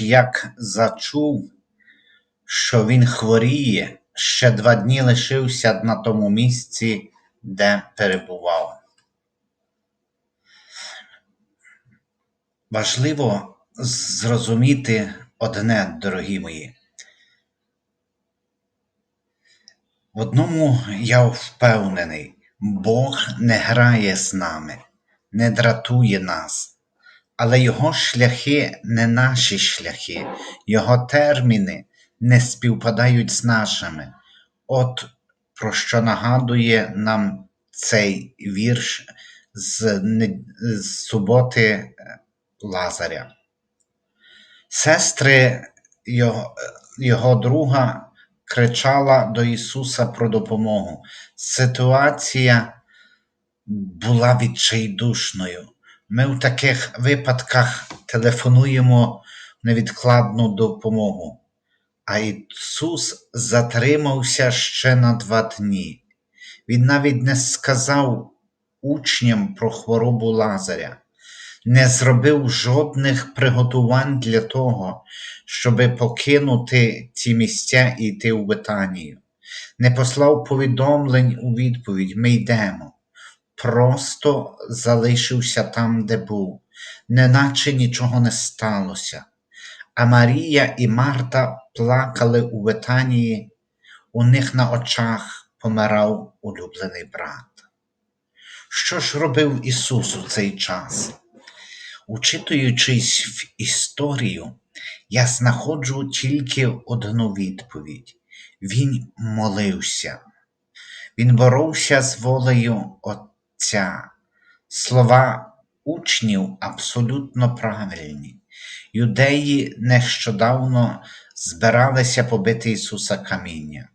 як зачув, що він хворіє, ще два дні лишився на тому місці, де перебував. Важливо зрозуміти одне, дорогі мої. В одному я впевнений, Бог не грає з нами, не дратує нас, але Його шляхи не наші шляхи, Його терміни не співпадають з нашими. От про що нагадує нам цей вірш з, з суботи Лазаря. Сестри його, його друга кричала до Ісуса про допомогу. Ситуація була відчайдушною. Ми в таких випадках телефонуємо невідкладну допомогу. А Ісус затримався ще на два дні. Він навіть не сказав учням про хворобу Лазаря, не зробив жодних приготувань для того, щоби покинути ці місця і йти у Витанію. Не послав повідомлень у відповідь Ми йдемо. Просто залишився там, де був, неначе нічого не сталося. А Марія і Марта плакали у Витанії, у них на очах помирав улюблений брат. Що ж робив Ісус у цей час? Учитуючись в історію, я знаходжу тільки одну відповідь: Він молився, Він боровся з волею Отця. Слова учнів абсолютно правильні. Юдеї нещодавно збиралися побити Ісуса каміння.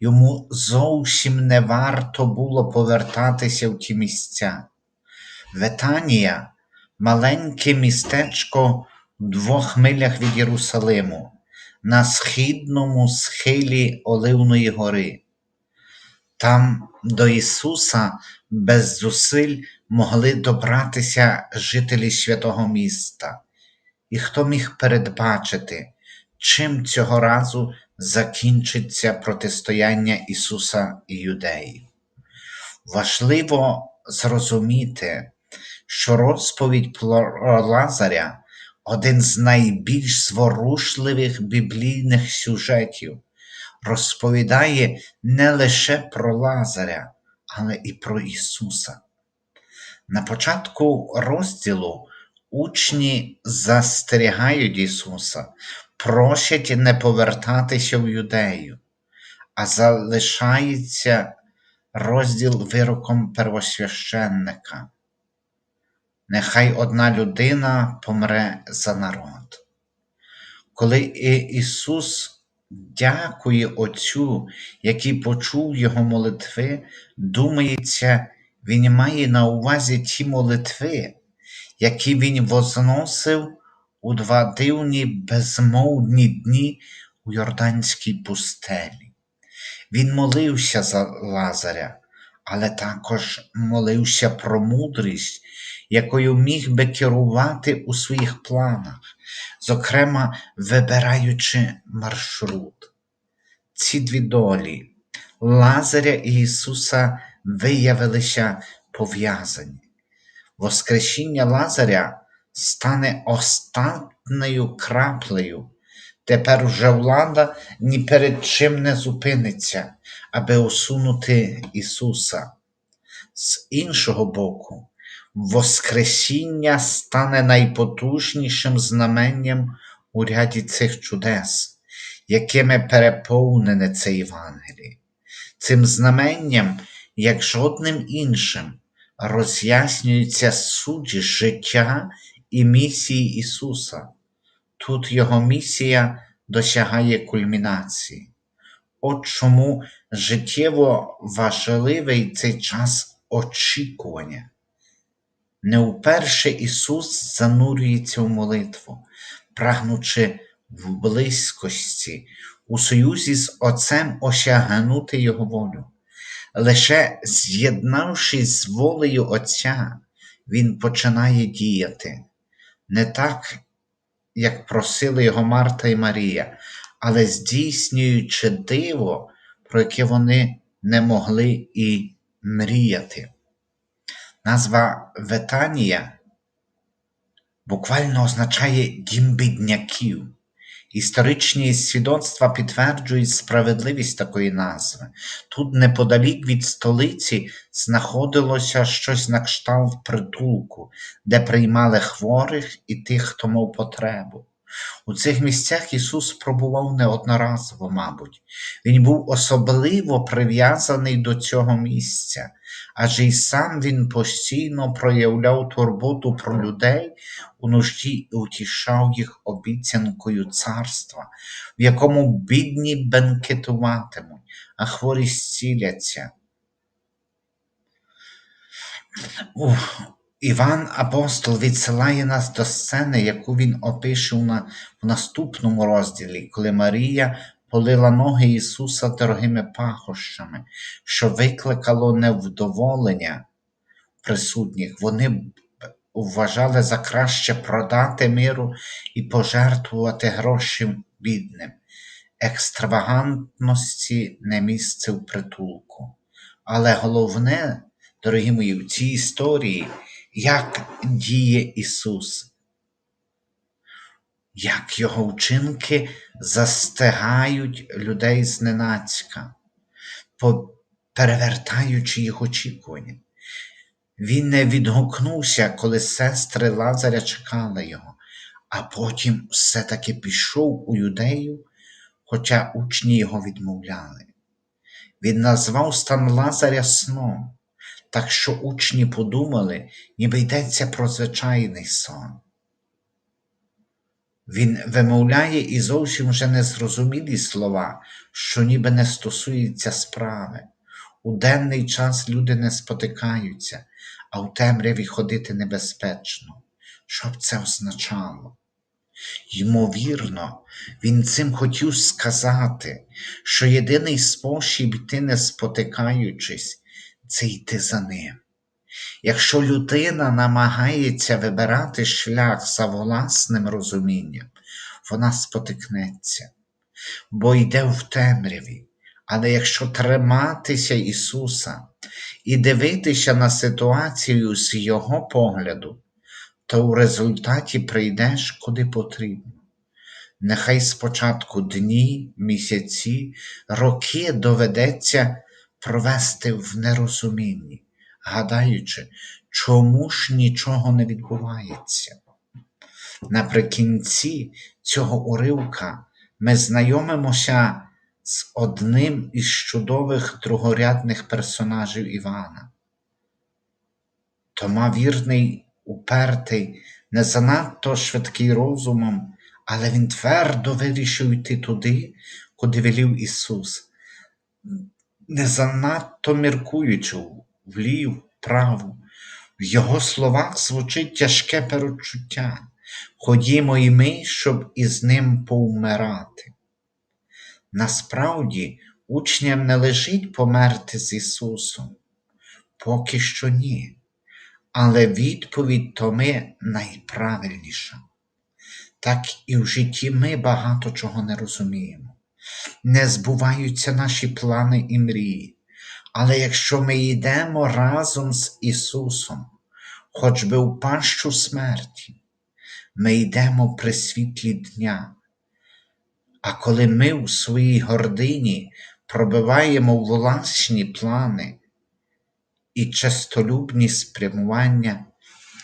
Йому зовсім не варто було повертатися в ті місця. Ветанія маленьке містечко в двох милях від Єрусалиму, на східному схилі Оливної гори. Там до Ісуса без зусиль могли добратися жителі святого міста, і хто міг передбачити, чим цього разу закінчиться протистояння Ісуса і Юдеїв. Важливо зрозуміти, що розповідь про Лазаря один з найбільш зворушливих біблійних сюжетів, розповідає не лише про Лазаря, але і про Ісуса. На початку розділу учні застерігають Ісуса, просять не повертатися в юдею, а залишається розділ вироком первосвященника. Нехай одна людина помре за народ. Коли Ісус дякує Отцю, який почув Його молитви, думається, Він має на увазі ті молитви, які Він возносив у два дивні безмовні дні у Йорданській пустелі. Він молився за Лазаря, але також молився про мудрість, якою міг би керувати у своїх планах, зокрема вибираючи маршрут. Ці дві долі Лазаря і Ісуса виявилися пов'язані. Воскресіння Лазаря стане остатньою краплею. Тепер уже влада ні перед чим не зупиниться, аби усунути Ісуса. З іншого боку, Воскресіння стане найпотужнішим знаменням у ряді цих чудес, якими переповнене це Євангеліє. Цим знаменням, як жодним іншим, роз'яснюється суть життя і місії Ісуса. Тут Його місія досягає кульмінації. От чому життєво важливий цей час очікування. Не вперше Ісус занурюється в молитву, прагнучи в близькості, у союзі з Отцем осягнути Його волю. Лише з'єднавшись з волею Отця, Він починає діяти не так, як просили його Марта і Марія, але здійснюючи диво, про яке вони не могли і мріяти. Назва Ветанія буквально означає дім бідняків. Історичні свідоцтва підтверджують справедливість такої назви. Тут, неподалік від столиці, знаходилося щось на кшталт притулку, де приймали хворих і тих, хто мав потребу. У цих місцях Ісус пробував неодноразово, мабуть. Він був особливо прив'язаний до цього місця, адже й сам він постійно проявляв турботу про людей у нужді і утішав їх обіцянкою царства, в якому бідні бенкетуватимуть, а хворі зціляться. Іван Апостол відсилає нас до сцени, яку він опише в наступному розділі, коли Марія полила ноги Ісуса дорогими пахощами, що викликало невдоволення присутніх. Вони вважали за краще продати миру і пожертвувати гроші бідним. Екстравагантності не місце в притулку. Але головне, дорогі мої, в цій історії, як діє Ісус, як Його вчинки застигають людей зненацька, перевертаючи їх очікування. Він не відгукнувся, коли сестри Лазаря чекали його, а потім все-таки пішов у юдею, хоча учні його відмовляли. Він назвав стан Лазаря сном, так що учні подумали, ніби йдеться про звичайний сон. Він вимовляє і зовсім вже незрозумілі слова, що ніби не стосуються справи. У денний час люди не спотикаються, а у темряві ходити небезпечно. Що б це означало? Ймовірно, він цим хотів сказати, що єдиний спосіб йти не спотикаючись, це йти за ним. Якщо людина намагається вибирати шлях за власним розумінням, вона спотикнеться, бо йде в темряві. Але якщо триматися Ісуса і дивитися на ситуацію з Його погляду, то в результаті прийдеш куди потрібно. Нехай спочатку дні, місяці, роки доведеться провести в нерозумінні, гадаючи, чому ж нічого не відбувається. Наприкінці цього уривка ми знайомимося з одним із чудових другорядних персонажів Івана. Тома вірний, упертий, не занадто швидкий розумом, але він твердо вирішив йти туди, куди велів Ісус, не занадто міркуючи влів, вправо. В його словах звучить тяжке перечуття. Ходімо і ми, щоб із ним повмирати. Насправді, учням не лежить померти з Ісусом. Поки що ні. Але відповідь Томи найправильніша. Так і в житті ми багато чого не розуміємо. Не збуваються наші плани і мрії. Але якщо ми йдемо разом з Ісусом, хоч би в пащу смерті, ми йдемо при світлі дня. А коли ми у своїй гордині пробиваємо власні плани і честолюбні спрямування,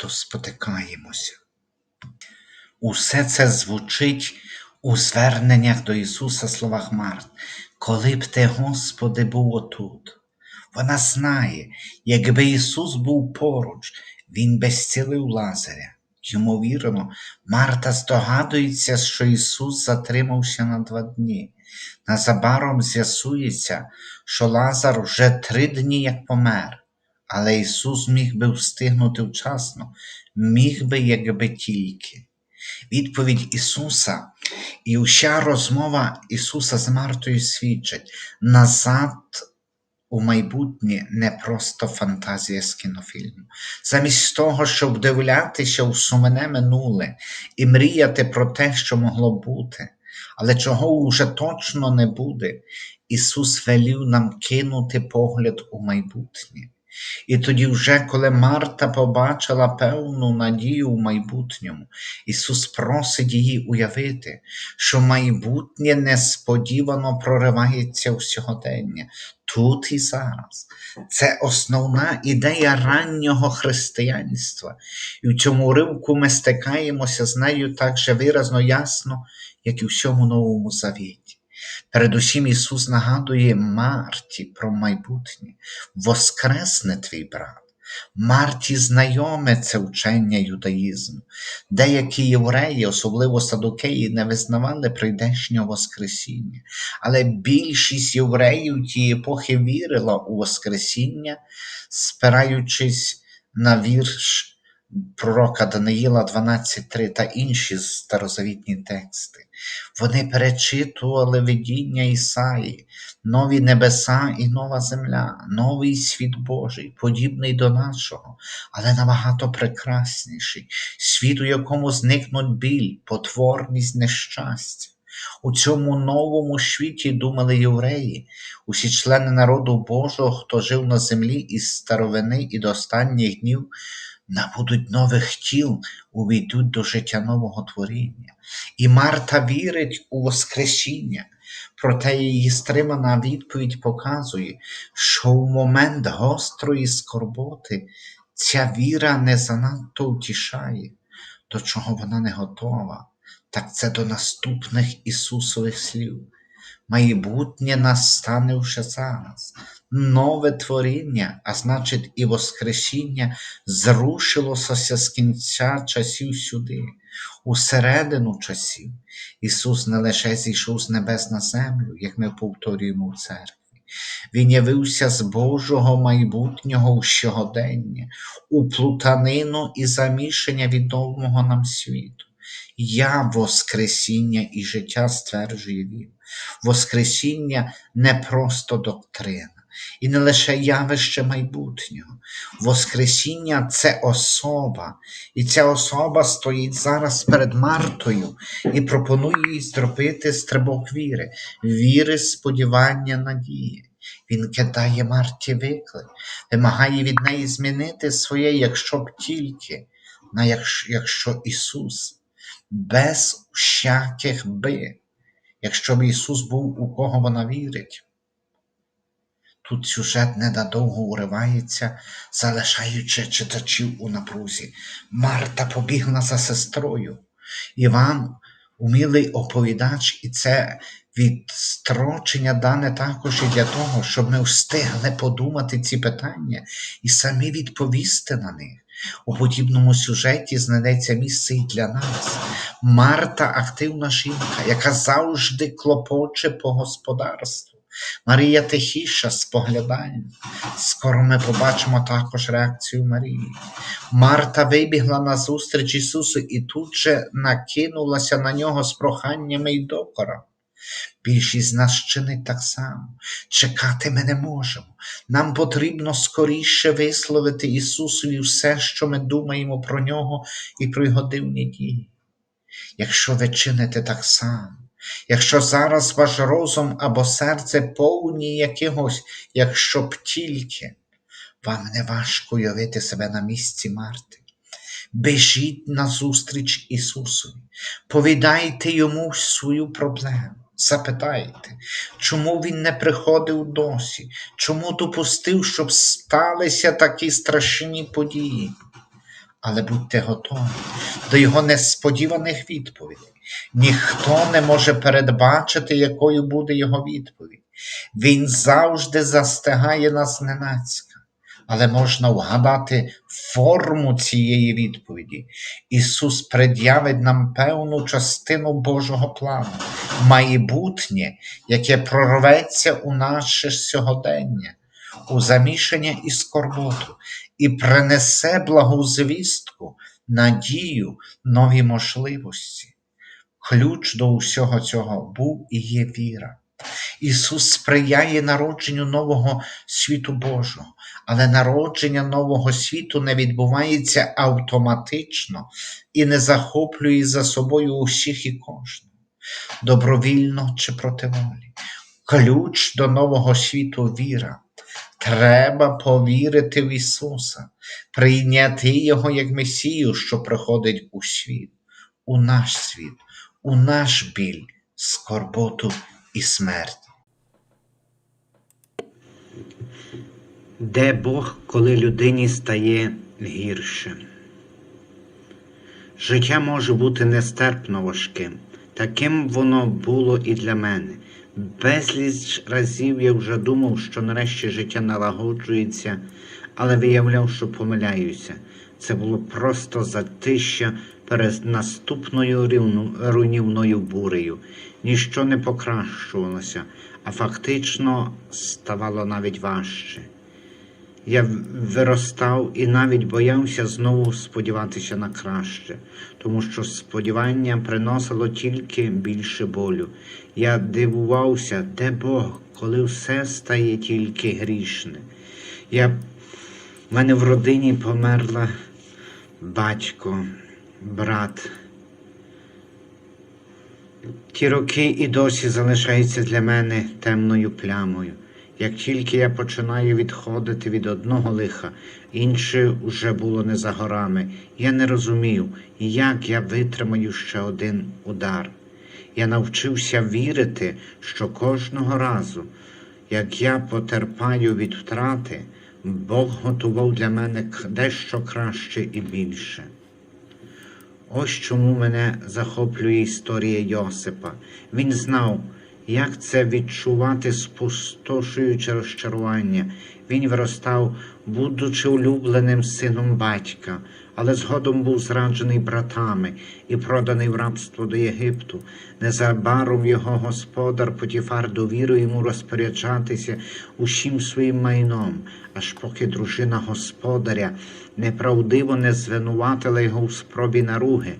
то спотикаємося. Усе це звучить у зверненнях до Ісуса словах Март. Коли б ти, Господи, був отут. Вона знає, якби Ісус був поруч, Він би зцілив Лазаря. Ймовірно, Марта здогадується, що Ісус затримався на два дні. Незабаром з'ясується, що Лазар вже три дні як помер, але Ісус міг би встигнути вчасно, міг би, якби тільки. Відповідь Ісуса і вся розмова Ісуса з Мартою свідчать назад у майбутнє не просто фантазія з кінофільму. Замість того, щоб вдивлятися у сумне минуле і мріяти про те, що могло бути, але чого уже точно не буде, Ісус велів нам кинути погляд у майбутнє. І тоді, вже коли Марта побачила певну надію у майбутньому, Ісус просить її уявити, що майбутнє несподівано проривається у сьогодення, тут і зараз. Це основна ідея раннього християнства, і в цьому уривку ми стикаємося з нею так же виразно ясно, як і у всьому Новому Завіті. Передусім Ісус нагадує Марті про майбутнє, воскресне твій брат. Марті знайоме це вчення юдаїзму. Деякі євреї, особливо садокеї, не визнавали прийдешнього Воскресіння, але більшість євреїв тієї епохи вірила у Воскресіння, спираючись на вірш пророка Даниїла 12.3 та інші старозавітні тексти. Вони перечитували видіння Ісаї, нові небеса і нова земля, новий світ Божий, подібний до нашого, але набагато прекрасніший, світ, у якому зникнуть біль, потворність, нещастя. У цьому новому світі думали євреї, усі члени народу Божого, хто жив на землі із старовини і до останніх днів, набудуть нових тіл, увійдуть до життя нового творіння. І Марта вірить у Воскресіння, проте її стримана відповідь показує, що в момент гострої скорботи ця віра не занадто втішає, до чого вона не готова. Так це до наступних Ісусових слів. Майбутнє настане вже зараз. Нове творіння, а значить, і Воскресіння, зрушилося з кінця часів сюди, усередину часів. Ісус не лише зійшов з небес на землю, як ми повторюємо в церкві. Він явився з Божого майбутнього у щогодення, у плутанину і замішання відомого нам світу. Я Воскресіння і життя стверджує він. Воскресіння не просто доктрина, і не лише явище майбутнього. Воскресіння це особа, і ця особа стоїть зараз перед Мартою і пропонує їй зробити стрибок віри, віри, сподівання, надії. Він кидає Марті виклик, вимагає від неї змінити своє, якщо б тільки, на якщо, якщо Ісус без всяких би, якщо б Ісус був у кого вона вірить. Тут сюжет недовго уривається, залишаючи читачів у напрузі. Марта побігла за сестрою. Іван, умілий оповідач, і це відстрочення дане також і для того, щоб ми встигли подумати ці питання і самі відповісти на них. У подібному сюжеті знайдеться місце і для нас. Марта активна жінка, яка завжди клопоче по господарству. Марія тихіша споглядає. Скоро ми побачимо також реакцію Марії. Марта вибігла на зустріч Ісусу і тут же накинулася на нього з проханнями й докором. Більшість з нас чинить так само. Чекати ми не можемо. Нам потрібно скоріше висловити Ісусові все, що ми думаємо про Нього і про Його дивні дії. Якщо ви чините так само, якщо зараз ваш розум або серце повні якихось, якщо б тільки, вам не важко уявити себе на місці Марти. Біжіть назустріч Ісусові, повідайте йому свою проблему. Запитайте, чому він не приходив досі, чому допустив, щоб сталися такі страшні події. Але будьте готові до його несподіваних відповідей. Ніхто не може передбачити, якою буде його відповідь. Він завжди застигає нас ненацька але можна вгадати форму цієї відповіді. Ісус пред'явить нам певну частину Божого плану, майбутнє, яке прорветься у наше сьогодення, у замішання і скорботу, і принесе благу звістку, надію, нові можливості. Ключ до усього цього був і є віра. Ісус сприяє народженню нового світу Божого, але народження нового світу не відбувається автоматично і не захоплює за собою усіх і кожного, добровільно чи проти волі. Ключ до нового світу віра. Треба повірити в Ісуса, прийняти Його як Месію, що приходить у світ, у наш світ, у наш біль, скорботу і смерть. Де Бог, коли людині стає гірше? Життя може бути нестерпно важким. Таким воно було і для мене. Безліч разів я вже думав, що нарешті життя налагоджується, але виявляв, що помиляюся. Це було просто затища перед наступною руйнівною бурею. Ніщо не покращувалося, а фактично ставало навіть важче. Я виростав і навіть боявся знову сподіватися на краще, тому що сподівання приносило тільки більше болю. Я дивувався, де Бог, коли все стає тільки грішне. Я... В мене в родині померла батько, брат. Ті роки і досі залишаються для мене темною плямою. Як тільки я починаю відходити від одного лиха, інше вже було не за горами. Я не розумів, як я витримаю ще один удар. Я навчився вірити, що кожного разу, як я потерпаю від втрати, Бог готував для мене дещо краще і більше. Ось чому мене захоплює історія Йосипа. Він знав, як це відчувати спустошуюче розчарування. Він виростав, будучи улюбленим сином батька, але згодом був зраджений братами і проданий в рабство до Єгипту. Незабаром його господар Потіфар довірив йому розпоряджатися усім своїм майном, аж поки дружина господаря неправдиво не звинуватила його в спробі наруги,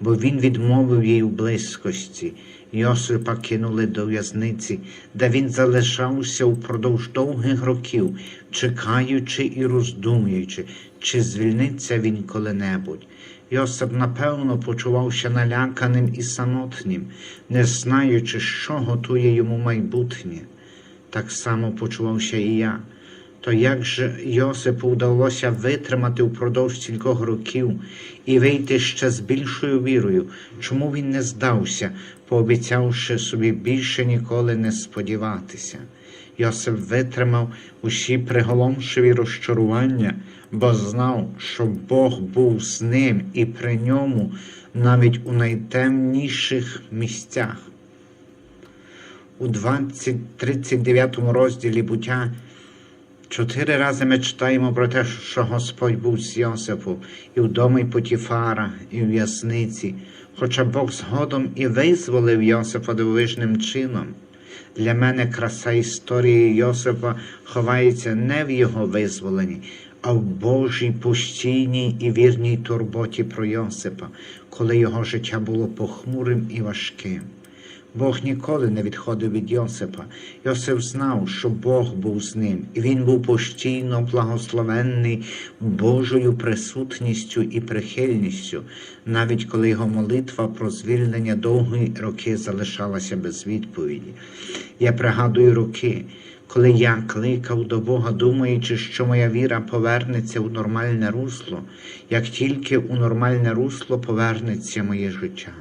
бо він відмовив їй у близькості. Йосипа кинули до в'язниці, де він залишався упродовж довгих років, чекаючи і роздумуючи, чи звільниться він коли-небудь. Йосип, напевно, почувався наляканим і самотнім, не знаючи, що готує йому майбутнє. Так само почувався і я. То як же Йосипу вдалося витримати впродовж кількох років і вийти ще з більшою вірою, чому він не здався, пообіцявши собі більше ніколи не сподіватися? Йосип витримав усі приголомшиві розчарування, бо знав, що Бог був з ним і при ньому навіть у найтемніших місцях. У 20, 39 розділі буття Чотири рази ми читаємо про те, що Господь був з Йосипом і в домі Потіфара, і в в'язниці, хоча Бог згодом і визволив Йосипа дивовижним чином. Для мене краса історії Йосипа ховається не в його визволенні, а в Божій постійній і вірній турботі про Йосипа, коли його життя було похмурим і важким. Бог ніколи не відходив від Йосипа. Йосип знав, що Бог був з ним, і він був постійно благословенний Божою присутністю і прихильністю, навіть коли його молитва про звільнення довгі роки залишалася без відповіді. Я пригадую роки, коли я кликав до Бога, думаючи, що моя віра повернеться у нормальне русло, як тільки у нормальне русло повернеться моє життя.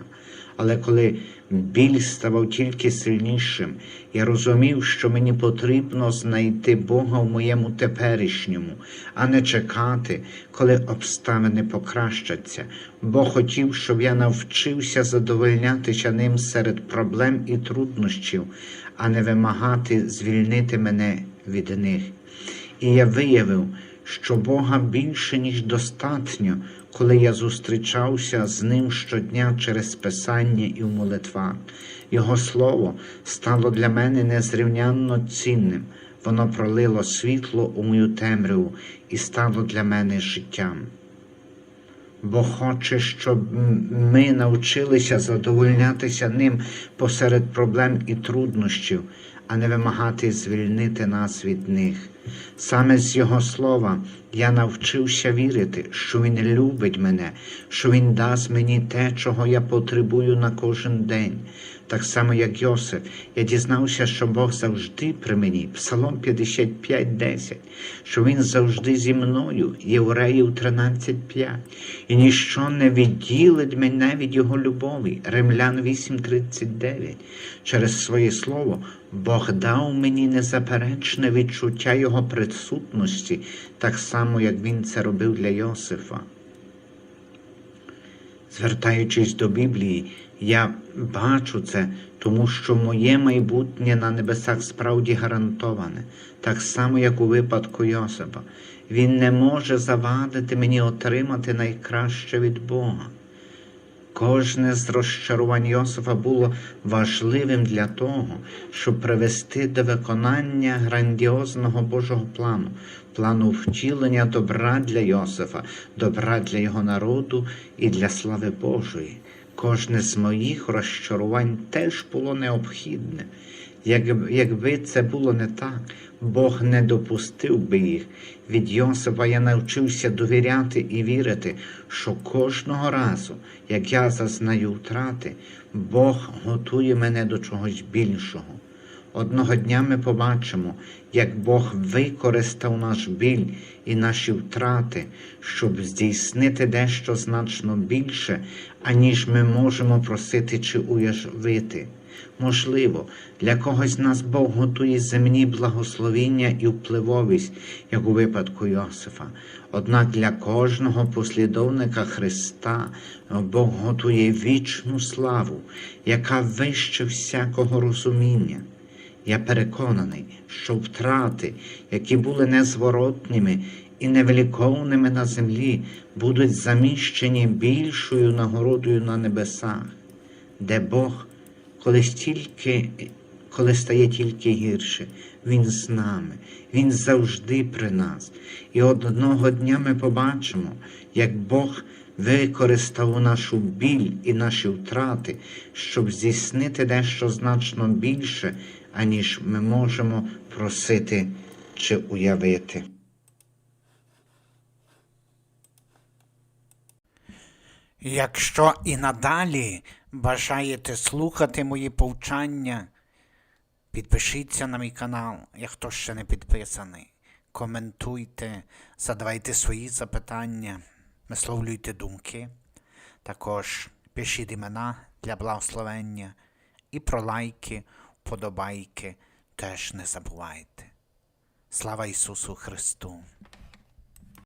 Але коли біль ставав тільки сильнішим, я розумів, що мені потрібно знайти Бога в моєму теперішньому, а не чекати, коли обставини покращаться, бо хотів, щоб я навчився задовольнятися ним серед проблем і труднощів, а не вимагати звільнити мене від них. І я виявив, що Бога більше, ніж достатньо, коли я зустрічався з ним щодня через Писання і в молитвах. Його слово стало для мене незрівнянно цінним. Воно пролило світло у мою темряву і стало для мене життям. бо хоче, щоб ми навчилися задовольнятися ним посеред проблем і труднощів, а не вимагати звільнити нас від них. Саме з Його слова я навчився вірити, що Він любить мене, що Він дасть мені те, чого я потребую на кожен день. Так само, як Йосиф, я дізнався, що Бог завжди при мені. Псалом 55.10, що Він завжди зі мною, Євреїв 13.5, і ніщо не відділить мене від Його любові. Римлян 8.39. Через своє слово Бог дав мені незаперечне відчуття Його присутності, так само, як Він це робив для Йосифа. Звертаючись до Біблії, я бачу це, тому що моє майбутнє на небесах справді гарантоване, так само, як у випадку Йосипа. Він не може завадити мені отримати найкраще від Бога. Кожне з розчарувань Йосифа було важливим для того, щоб привести до виконання грандіозного Божого плану, плану втілення добра для Йосифа, добра для його народу і для слави Божої. Кожне з моїх розчарувань теж було необхідне. Якби, це було не так, Бог не допустив би їх. Від Йосипа я навчився довіряти і вірити, що кожного разу, як я зазнаю втрати, Бог готує мене до чогось більшого. Одного дня ми побачимо, як Бог використав наш біль і наші втрати, щоб здійснити дещо значно більше, аніж ми можемо просити чи уявити. Можливо, для когось з нас Бог готує земні благословіння і впливовість, як у випадку Йосифа. Однак для кожного послідовника Христа Бог готує вічну славу, яка вище всякого розуміння. Я переконаний, що втрати, які були незворотніми і невеликовними на землі, будуть заміщені більшою нагородою на небесах, де Бог, коли стільки, коли стає тільки гірше, Він з нами, Він завжди при нас. І одного дня ми побачимо, як Бог використав нашу біль і наші втрати, щоб здійснити дещо значно більше, аніж ми можемо просити чи уявити. Якщо і надалі бажаєте слухати мої повчання, підпишіться на мій канал, як хто ще не підписаний. Коментуйте, задавайте свої запитання, висловлюйте думки. Також пишіть імена для благословення і про лайки, вподобайки теж не забувайте. Слава Ісусу Христу!